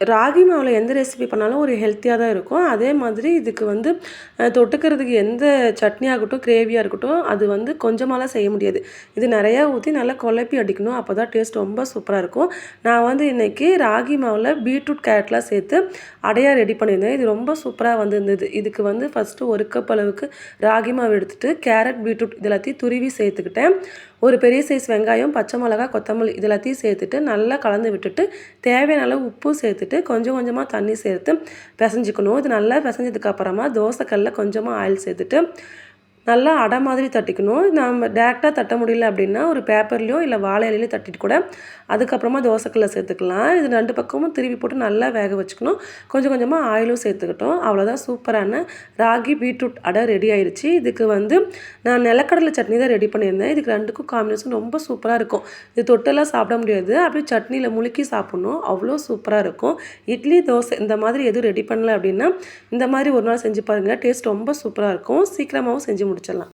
ராகி மாவில் எந்த ரெசிபி பண்ணாலும் ஒரு ஹெல்த்தியாக தான் இருக்கும். அதே மாதிரி இதுக்கு வந்து தொட்டுக்கிறதுக்கு எந்த சட்னி ஆகட்டும் கிரேவியாக இருக்கட்டும் அது வந்து கொஞ்சமாலாம் செய்ய முடியாது. இது நிறையா ஊற்றி நல்லா குழப்பி அடிக்கணும். அப்போ தான் டேஸ்ட் ரொம்ப சூப்பராக இருக்கும். நான் வந்து இன்றைக்கி ராகி மாவில் பீட்ரூட் கேரட்லாம் சேர்த்து அடையாக ரெடி பண்ணியிருந்தேன். இது ரொம்ப சூப்பராக வந்திருந்தது. இதுக்கு வந்து ஃபஸ்ட்டு ஒரு கப் அளவுக்கு ராகி மாவு எடுத்துகிட்டு கேரட் பீட்ரூட் இது எல்லாத்தையும் துருவி சேர்த்துக்கிட்டேன். ஒரு பெரிய சைஸ் வெங்காயம் பச்சை மிளகா கொத்தமல்லி இது எல்லாத்தையும் சேர்த்துட்டு நல்லா கலந்து விட்டுட்டு தேவையான அளவு உப்பு சேர்த்துட்டு கொஞ்சம் கொஞ்சமாக தண்ணி சேர்த்து பிசைஞ்சிக்கணும். இது நல்லா பிசைஞ்சதுக்கப்புறமா தோசைக்கல்லில் கொஞ்சமாக ஆயில் சேர்த்துட்டு நல்லா அடை மாதிரி தட்டிக்கணும். நம்ம டேரெக்டாக தட்ட முடியல அப்படின்னா ஒரு பேப்பர்லேயோ இல்லை வாழை இலையிலையோ தட்டிட்டு கூட அதுக்கப்புறமா தோசைக்கல்ல சேர்த்துக்கலாம். இது ரெண்டு பக்கமும் திருப்பி போட்டு நல்லா வேக வச்சுக்கணும். கொஞ்சம் கொஞ்சமாக ஆயிலும் சேர்த்துக்கிட்டோம். அவ்வளோதான் சூப்பரான ராகி பீட்ரூட் அடை ரெடி ஆயிடுச்சு இதுக்கு வந்து நான் நிலக்கடலை சட்னி தான் ரெடி பண்ணியிருந்தேன். இதுக்கு ரெண்டுக்கும் காம்பினேஷன் ரொம்ப சூப்பராக இருக்கும். இது தொட்டெல்லாம் சாப்பிட முடியாது. அப்படியே சட்னியில் முழுக்கி சாப்பிட்ணும். அவ்வளோ சூப்பராக இருக்கும். இட்லி தோசை இந்த மாதிரி எதுவும் ரெடி பண்ணல அப்படின்னா இந்த மாதிரி ஒரு நாள் செஞ்சு பாருங்கள் டேஸ்ட் ரொம்ப சூப்பராக இருக்கும். சீக்கிரமாகவும் செஞ்சு முடிச்சிடலாம்